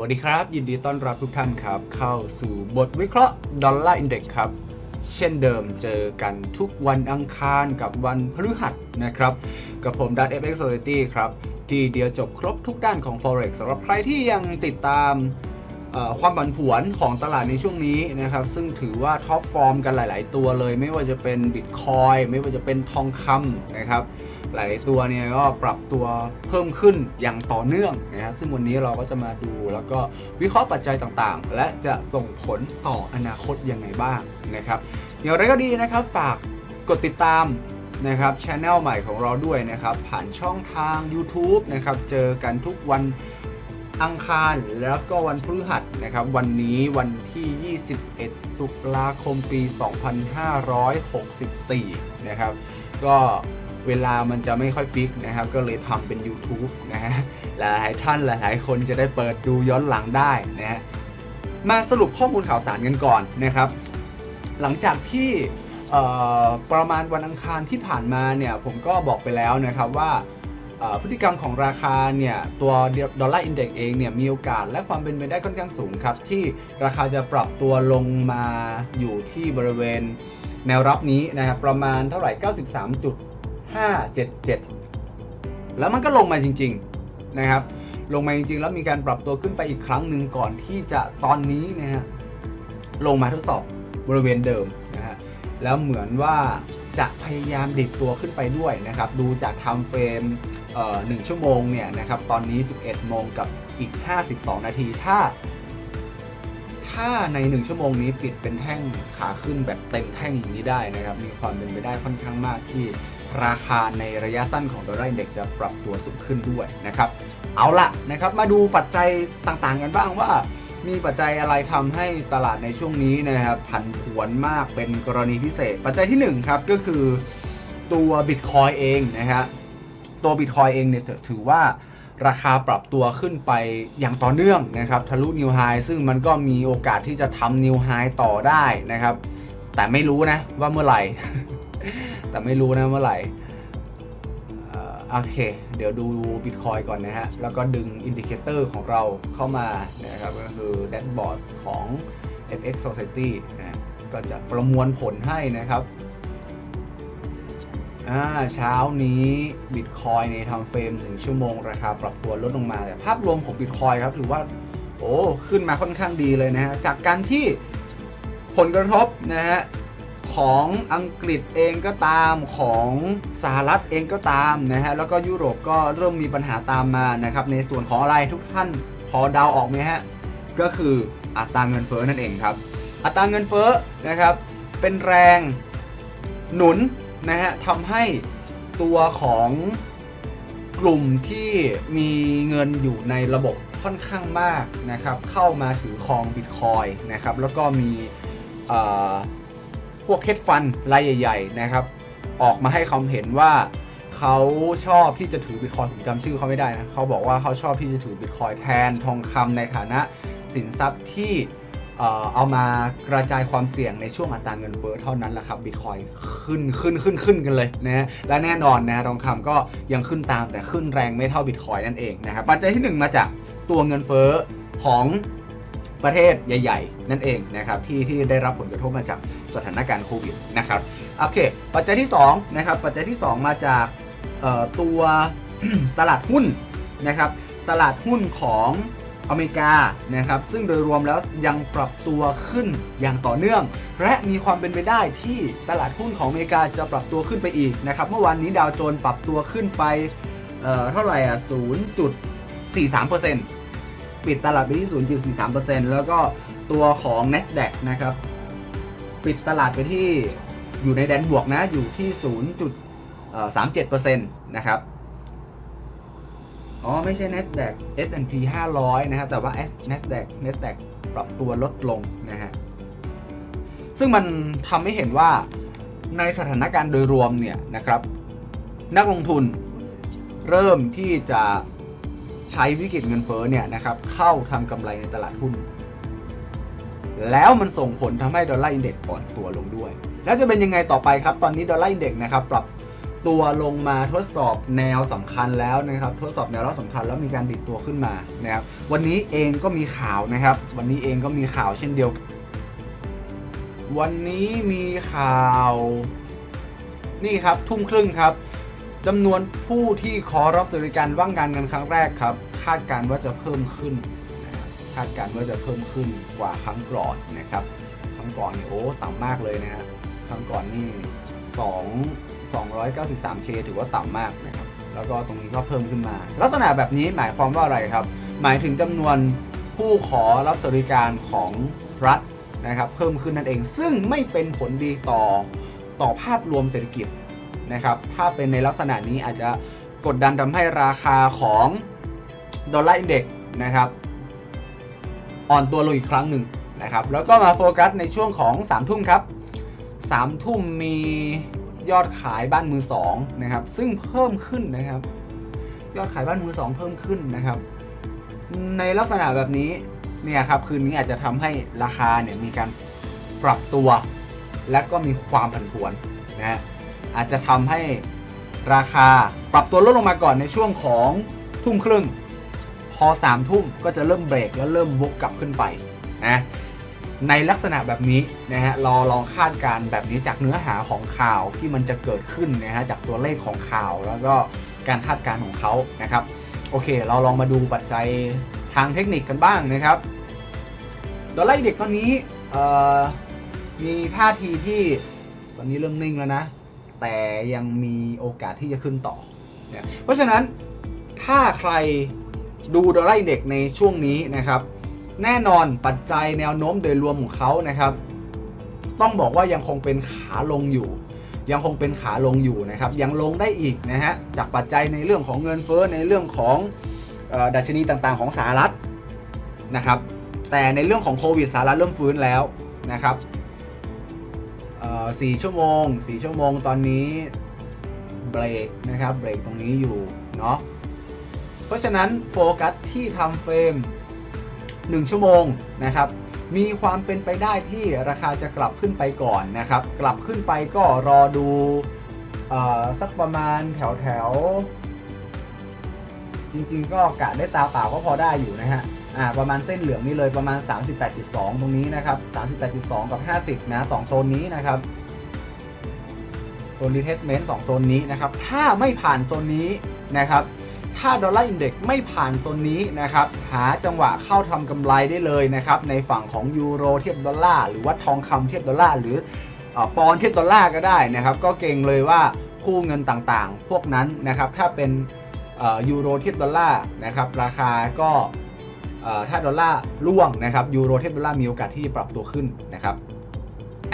วัสดีครับ ยินดีต้อนรับทุกท่านครับ เข้าสู่บทวิเคราะห์ดอลลาร์อินเด็กครับ เช่นเดิมเจอกันทุกวันอังคารกับวันพฤหัสนะครับ กับผมดัตเอฟเอ็กซ์โซลิตี้ครับ ที่เดียวจบครบทุกด้านของ Forex สำหรับใครที่ยังติดตาม ความผันผวนของตลาดในช่วงนี้นะครับ ซึ่งถือว่าท็อปฟอร์มกันหลาย ๆ ตัวเลย ไม่ว่าจะเป็นบิตคอยไม่ว่าจะเป็นทองคำนะครับ หลาย ๆ ตัวเนี่ยก็ปรับตัวเพิ่มขึ้นอย่างต่อเนื่องนะฮะซึ่งวันนี้เราก็จะมาดูแล้วก็วิเคราะห์ปัจจัยต่าง ๆ และจะส่งผลต่ออนาคตยังไงบ้างนะครับอย่างไรก็ดีนะครับฝากกดติดตามนะครับช anel ใหม่ของเราด้วยนะครับ ผ่านช่องทาง YouTube นะครับ เจอกันทุกวัน อังคารแล้วก็วันพฤหัสนะครับ วันนี้วันที่ 21 ตุลาคมปี 2564 นะครับ ก็เวลามันจะไม่ค่อยฟิกนะครับ ก็เลยทำเป็น YouTube นะฮะ หลายท่านหลายคนจะได้เปิดดูย้อนหลังได้นะฮะ มาสรุปข้อมูลข่าวสารกันก่อนนะครับ หลังจากที่ประมาณวันอังคารที่ผ่านมาเนี่ย ผมก็บอกไปแล้วนะครับว่า พฤติกรรมของราคาเนี่ยตัวดอลลาร์อินเด็กเองเนี่ยมีโอกาสและความเป็นไปได้ค่อนข้างสูงครับ ที่ราคาจะปรับตัวลงมาอยู่ที่บริเวณแนวรับนี้นะครับประมาณเท่าไหร่ 93.577 แล้วมันก็ลงมาจริง ๆนะครับ ลงมาจริงๆ แล้วมีการปรับตัวขึ้นไปอีกครั้งหนึ่งก่อนที่จะตอนนี้นะฮะลงมาทดสอบบริเวณเดิมนะฮะแล้วเหมือนว่า จะพยายามดิดตัวขึ้นไปด้วยนะครับ ดูจากไทม์เฟรมหนึ่งชั่วโมงเนี่ยนะครับ ตอนนี้ 11 โมงกับอีก 52 นาที ถ้า ถ้าใน 1 ชั่วโมงนี้ปิดเป็นแท่งขาขึ้นแบบเต็มแท่งอย่างนี้ได้นะครับ มีความเป็นไปได้ค่อนข้างมากที่ราคาในระยะสั้นของดอลลาร์อินเด็กจะปรับตัวสูงขึ้นด้วยนะครับ เอาละนะครับ มาดูปัจจัยต่างๆกันบ้างว่า มีปัจจัยอะไรทำให้ตลาดในช่วงนี้นะครับผันผวนมากเป็นกรณีพิเศษ ปัจจัยที่1ครับก็คือตัวบิตคอยเองนะฮะตัวบิตคอยเองเนี่ยถือว่าราคาปรับตัวขึ้นไปอย่างต่อเนื่องนะครับทะลุนิวไฮซึ่งมันก็มีโอกาสที่จะทำนิวไฮต่อได้นะครับ แต่ไม่รู้นะว่าเมื่อไหร่ แต่ไม่รู้นะเมื่อไหร่ โอเค เดี๋ยวดูบิตคอยก่อนนะฮะ แล้วก็ดึงอินดิเคเตอร์ของเราเข้ามานะครับ ก็คือแดชบอร์ดของ FX Society นะก็จะประมวลผลให้นะครับอ่าเช้านี้บิตคอยในทำเฟรม1ชั่วโมง ราคาปรับตัวลดลงมาแต่ภาพรวมของบิตคอยครับถือว่า โอ้ ขึ้นมาค่อนข้างดีเลยนะฮะ จากการที่ผลกระทบนะฮะ ของอังกฤษเองก็ตามของสหรัฐเองก็ตามนะฮะแล้วก็ยุโรปก็เริ่มมีปัญหาตามมานะครับในส่วนของอะไรทุกท่านพอเดาออกไหมฮะก็คืออัตราเงินเฟ้อนั่นเองครับ อัตราเงินเฟ้อนะครับเป็นแรงหนุนนะฮะทำให้ตัวของกลุ่มที่มีเงินอยู่ในระบบค่อนข้างมากนะครับเข้ามาถือครองบิตคอยนะครับแล้วก็มีอ พวกเฮดฟันรายใหญ่ๆนะครับ ออกมาให้ความเห็นว่าเขาชอบที่จะถือบิตคอยผมจำชื่อเขาไม่ได้นะเขาบอกว่าเขาชอบที่จะถือบิตคอยแทนทองคำในฐานะสินทรัพย์ที่เอามากระจายความเสี่ยงในช่วงอัตราเงินเฟ้อเท่านั้นแหละครับบิตคอยขึ้นขึ้นขึ้นขึ้นกันเลยนะฮะและแน่นอนนะทองคำก็ยังขึ้นตามแต่ขึ้นแรงไม่เท่าบิตคอยนั่นเองนะครับปัจจัยที่หนึ่งมาจากตัวเงินเฟ้อของ ประเทศใหญ่ ๆ นั่นเองนะครับที่ที่ได้รับผลกระทบมาจากสถานการณ์โควิดนะครับโอเค ปัจจัยที่2นะครับปัจจัยที่ 2 มาจากตัวตลาดหุ้นนะครับตลาดหุ้นของอเมริกานะครับซึ่งโดยรวมแล้วยังปรับตัวขึ้นอย่างต่อเนื่อง และมีความเป็นไปได้ที่ตลาดหุ้นของอเมริกาจะปรับตัวขึ้นไปอีกนะครับเมื่อวานนี้ดาวโจนส์ปรับตัวขึ้นไปเอ่อเท่าไหร่อะ0.43% ปิดตลาดไปที่ 0.43%แล้วก็ตัวของ NASDAQ นะครับ ปิดตลาดไปที่อยู่ในแดนบวกนะ อยู่ที่ 0.37%นะครับ อ๋อ ไม่ใช่ NASDAQ S&P 500 นะครับ แต่ว่า NASDAQ NASDAQ ปรับตัวลดลงนะฮะ ซึ่งมันทำให้เห็นว่าในสถานการณ์โดยรวมเนี่ยนะครับ นักลงทุนเริ่มที่จะ ใช้วิกฤตเงินเฟ้อเนี่ยนะครับเข้าทำกำไรในตลาดหุ้น แล้วมันส่งผลทำให้ดอลลาร์อินเด็กซ์อ่อนตัวลงด้วย แล้วจะเป็นยังไงต่อไปครับ ตอนนี้ดอลลาร์อินเด็กซ์นะครับปรับตัวลงมาทดสอบแนวสำคัญแล้วนะครับ ทดสอบแนวรับสำคัญแล้วมีการดิดตัวขึ้นมานะครับ วันนี้เองก็มีข่าวนะครับ วันนี้เองก็มีข่าวเช่นเดียว วันนี้มีข่าว นี่ครับทุ่มครึ่งครับ จำนวนผู้ที่ขอรับสวัสดิการว่างงานกันครั้งแรกครับ คาดการณ์ว่าจะเพิ่มขึ้น คาดการณ์ว่าจะเพิ่มขึ้นกว่าครั้งก่อนนะครับ ครั้งก่อนเนี่ยโอ้ต่ำมากเลยนะฮะครั้งก่อนนี่2 293k ถือว่าต่ำมากนะครับ แล้วก็ตรงนี้ก็เพิ่มขึ้นมา ลักษณะแบบนี้หมายความว่าอะไรครับ หมายถึงจำนวนผู้ขอรับสวัสดิการของรัฐนะครับ เพิ่มขึ้นนั่นเอง ซึ่งไม่เป็นผลดีต่อต่อภาพรวมเศรษฐกิจ นะครับถ้าเป็นในลักษณะนี้อาจจะกดดันทำให้ราคาของดอลลาร์อินเด็กซ์นะครับอ่อนตัวลงอีกครั้งหนึ่งนะครับแล้วก็มาโฟกัสในช่วงของ3ามทุ่มครับ3ามทุ่มมียอดขายบ้านมือสองนะครับซึ่งเพิ่มขึ้นนะครับ ยอดขายบ้านมือสองเพิ่มขึ้นนะครับ ในลักษณะแบบนี้เนี่ยครับคืนนี้อาจจะทำให้ราคาเนี่ยมีการปรับตัว และก็มีความผันผวนนะฮะ อาจจะทำให้ราคาปรับตัวลดลงมาก่อนในช่วงของทุ่มครึ่ง พอ3ามทุ่มก็จะเริ่มเบรกแล้วเริ่มวกกลับขึ้นไปนะในลักษณะแบบนี้นะฮะเราลองคาดการณ์แบบนี้จากเนื้อหาของข่าวที่มันจะเกิดขึ้นนะฮะจากตัวเลขของข่าวแล้วก็การคาดการณ์ของเขานะครับโอเค เราลองมาดูปัจจัยทางเทคนิคกันบ้างนะครับดอลลาร์อินเด็กตอนนี้มีท่าทีที่ตอนนี้เริ่มนิ่งแล้วนะ แต่ยังมีโอกาสที่จะขึ้นต่อเนี่ยเพราะฉะนั้นถ้าใครดูดอลลาร์อินเด็กซ์ในช่วงนี้นะครับ แน่นอนปัจจัยแนวโน้มโดยรวมของเขานะครับ ต้องบอกว่ายังคงเป็นขาลงอยู่ ยังคงเป็นขาลงอยู่นะครับ ยังลงได้อีกนะฮะจากปัจจัยในเรื่องของเงินเฟ้อในเรื่องของออดัชนีต่างๆ ของสหรัฐนะครับ แต่ในเรื่องของโควิดสหรัฐเริ่มฟื้นแล้วนะครับ สี่ชั่วโมงสี่ชั่วโมงตอนนี้เบรกนะครับเบรกตรงนี้อยู่เนาะเพราะฉะนั้นโฟกัสที่ทำเฟรม 1 ชั่วโมงนะครับมีความเป็นไปได้ที่ราคาจะกลับขึ้นไปก่อนนะครับ กลับขึ้นไปก็รอดูสักประมาณแถวแถวๆจริงๆก็กะได้ตาเปล่าก็พอได้อยู่นะฮะ อ่าประมาณเส้นเหลืองนี่เลยประมาณ 38.2 ตรงนี้นะครับ 38.2 กับ 50 นะสองโซนนี้นะครับโซนรีเทสเมนต์สองโซนนี้นะครับ ถ้าไม่ผ่านโซนนี้นะครับ ถ้าดอลลาร์อินเด็กซ์ไม่ผ่านโซนนี้นะครับ หาจังหวะเข้าทำกำไรได้เลยนะครับ ในฝั่งของยูโรเทียบดอลลาร์หรือว่าทองคำเทียบดอลลาร์หรืออปอนด์เทียบดอลลาร์ก็ได้นะครับ ก็เก่งเลยว่าคู่เงินต่างๆ พวกนั้นนะครับ ถ้าเป็นยูโรเทียบดอลลาร์นะครับ ราคาก็ ถ้าดอลลาร์ร่วงนะครับยูโรเทียบดอลลาร์มีโอกาสที่จะปรับตัวขึ้นนะครับ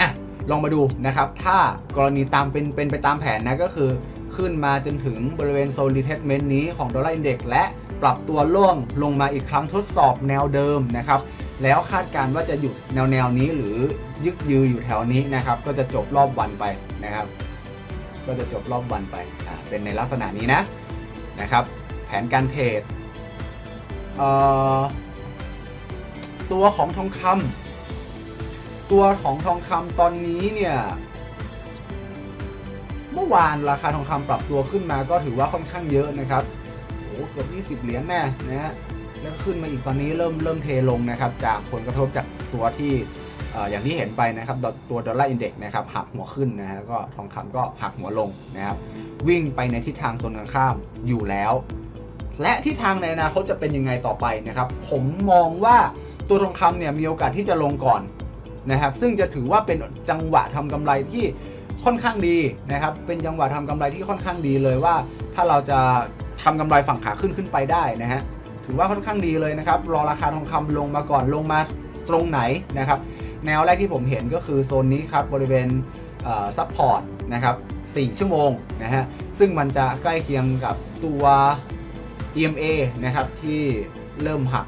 อะลองมาดูนะครับ ถ้ากรณีตามเป็นเป็นไปตามแผนนะก็คือขึ้นมาจนถึงบริเวณโซน retestment นี้ของดอลลาร์อินเด็กและปรับตัวล่วงลงมาอีกครั้งทดสอบแนวเดิมนะครับ แล้วคาดการณ์ว่าจะหยุดแนวแนวนี้หรือยึกยืออยู่แถวนี้นะครับ ก็จะจบรอบวันไปนะครับ ก็จะจบรอบวันไปเป็นในลักษณะนี้นะนะครับ แผนการเทรด ตัวของทองคำตัวของทองคำตอนนี้เนี่ยเมื่อวานราคาทองคำปรับตัวขึ้นมาก็ถือว่าค่อนข้างเยอะนะครับโอ้เกือบ20 เหรียญแน่นะฮะแล้วขึ้นมาอีกตอนนี้เริ่มเริ่มเทลงนะครับ จากผลกระทบจากตัวที่อย่างที่เห็นไปนะครับ ตัวดอลลาร์อินเด็กซ์นะครับหักหัวขึ้นนะฮะก็ทองคำก็หักหัวลงนะครับ วิ่งไปในทิศทางตรงกันข้ามอยู่แล้ว และทิศทางในอนาคตจะเป็นยังไงต่อไปนะครับ ผมมองว่าตัวทองคำเนี่ยมีโอกาสที่จะลงก่อนนะครับ ซึ่งจะถือว่าเป็นจังหวะทำกำไรที่ค่อนข้างดีนะครับ เป็นจังหวะทำกำไรที่ค่อนข้างดีเลยว่า ถ้าเราจะทำกำไรฝั่งขาขึ้นขึ้นไปได้นะฮะถือว่าค่อนข้างดีเลยนะครับ รอราคาทองคำลงมาก่อนลงมาตรงไหนนะครับ แนวแรกที่ผมเห็นก็คือโซนนี้ครับบริเวณซัพพอร์ตนะครับ4ชั่วโมงนะฮะซึ่งมันจะใกล้เคียงกับตัว EMA นะครับที่เริ่มหัก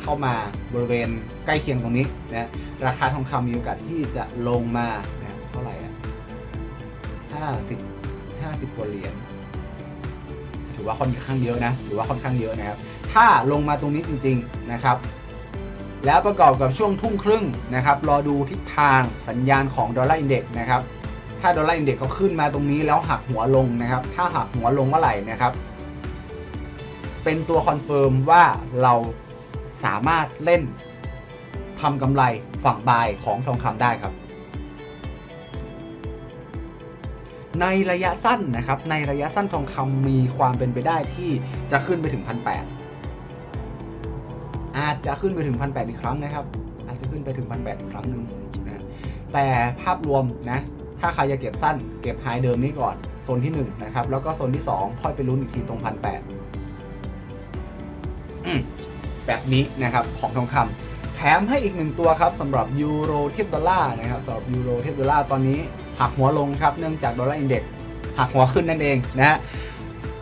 เข้ามาบริเวณใกล้เคียงตรงนี้นะราคาทองคำมีโอกาสที่จะลงมานะเท่าไหร่อะ50 50กว่าเหรียญถือว่าค่อนข้างเยอะนะถือว่าค่อนข้างเยอะนะครับ ถ้าลงมาตรงนี้จริง ๆนะครับแล้วประกอบกับช่วงทุ่มครึ่งนะครับ รอดูทิศทางสัญญาณของดอลลาร์อินเด็กซ์นะครับ ถ้าดอลลาร์อินเด็กซ์เขาขึ้นมาตรงนี้แล้วหักหัวลงนะครับ ถ้าหักหัวลงเมื่อไหร่นะครับ เป็นตัวคอนเฟิร์มว่าเราสามารถเล่นทำกำไรฝั่งบายของทองคำได้ครับ ในระยะสั้นนะครับ ในระยะสั้นทองคำมีความเป็นไปได้ที่จะขึ้นไปถึงพันแอาจจะขึ้นไปถึงพันแอีกครั้งนะครับ อาจจะขึ้นไปถึงพันแอีกครั้งหนึ่งนะแต่ภาพรวมนะถ้าใครจะเก็บสั้น เก็บไฮเดิมนี้ก่อนโซนที่1นะครับแล้วก็โซนที่ 2 ค่อยไปลุ้นอีกทีตรงพันแแบบนี้นะครับของทองคำแถมให้อีกหนึ่งตัวครับสำหรับยูโรเทียบดอลลาร์นะครับสำหรับยูโรเทียบดอลลาร์ตอนนี้หักหัวลงครับเนื่องจากดอลลาร์อินเด็กซ์หักหัวขึ้นนั่นเองนะฮะ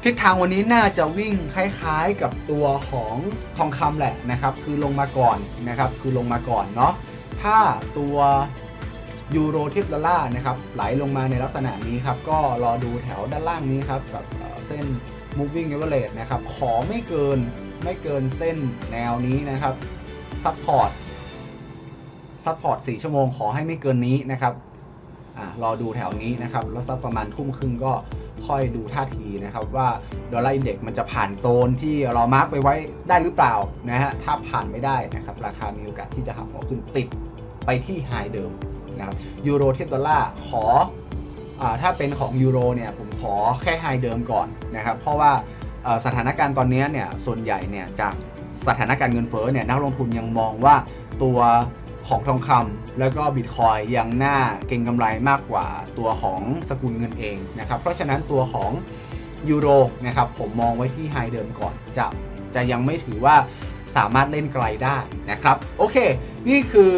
ทิศทางวันนี้น่าจะวิ่งคล้ายๆกับตัวของทองคำแหละนะครับ คือลงมาก่อนนะครับ คือลงมาก่อนเนาะถ้าตัวยูโรเทียบดอลลาร์นะครับไหลลงมาในลักษณะนี้ครับ ก็รอดูแถวด้านล่างนี้ครับกับเอ่อเส้น moving average นะครับ ขอไม่เกิน ไม่เกินเส้นแนวนี้นะครับ support support 4ชั่วโมงขอให้ไม่เกินนี้นะครับอ่ารอดูแถวนี้นะครับ แล้วสักประมาณทุ่มครึ่งก็ค่อยดูท่าทีนะครับว่าดอลลาร์อินเด็กมันจะผ่านโซนที่เรามาร์กไปไว้ได้หรือเปล่านะฮะถ้าผ่านไม่ได้นะครับราคามีโอกาสที่จะหักหัวขึ้นติดไปที่ไฮเดิมนะครับยูโรเทียบดอลลาร์ขออาถ้าเป็นของยูโรเนี่ยผมขอแค่ไฮเดิมก่อนนะครับเพราะว่า สถานการณ์ตอนนี้เนี่ยส่วนใหญ่เนี่ยจากสถานการณ์เงินเฟ้อเนี่ยนักลงทุนยังมองว่าตัวของทองคำแล้วก็บิตคอยยังน่าเก็งกำไรมากกว่าตัวของสกุลเงินเองนะครับเพราะฉะนั้นตัวของยูโรนะครับผมมองไว้ที่ไฮเดิมก่อนจะจะยังไม่ถือว่าสามารถเล่นไกลได้นะครับ โอเค นี่คือ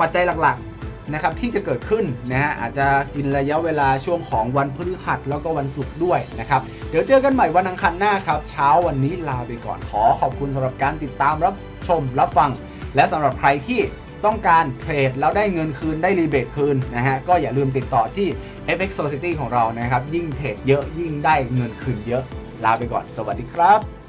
ปัจจัยหลักๆ นะครับที่จะเกิดขึ้นนะฮะอาจจะกินระยะเวลาช่วงของวันพฤหัสแล้วก็วันศุกร์ด้วยนะครับ เดี๋ยวเจอกันใหม่วันอังคารหน้าครับ เช้าวันนี้ลาไปก่อนขอขอบคุณสำหรับการติดตามรับชมรับฟัง และสำหรับใครที่ต้องการเทรดแล้วได้เงินคืนได้รีเบทคืนนะฮะก็อย่าลืมติดต่อที่ FX Society ของเรานะครับ ยิ่งเทรดเยอะยิ่งได้เงินคืนเยอะ ลาไปก่อน สวัสดีครับ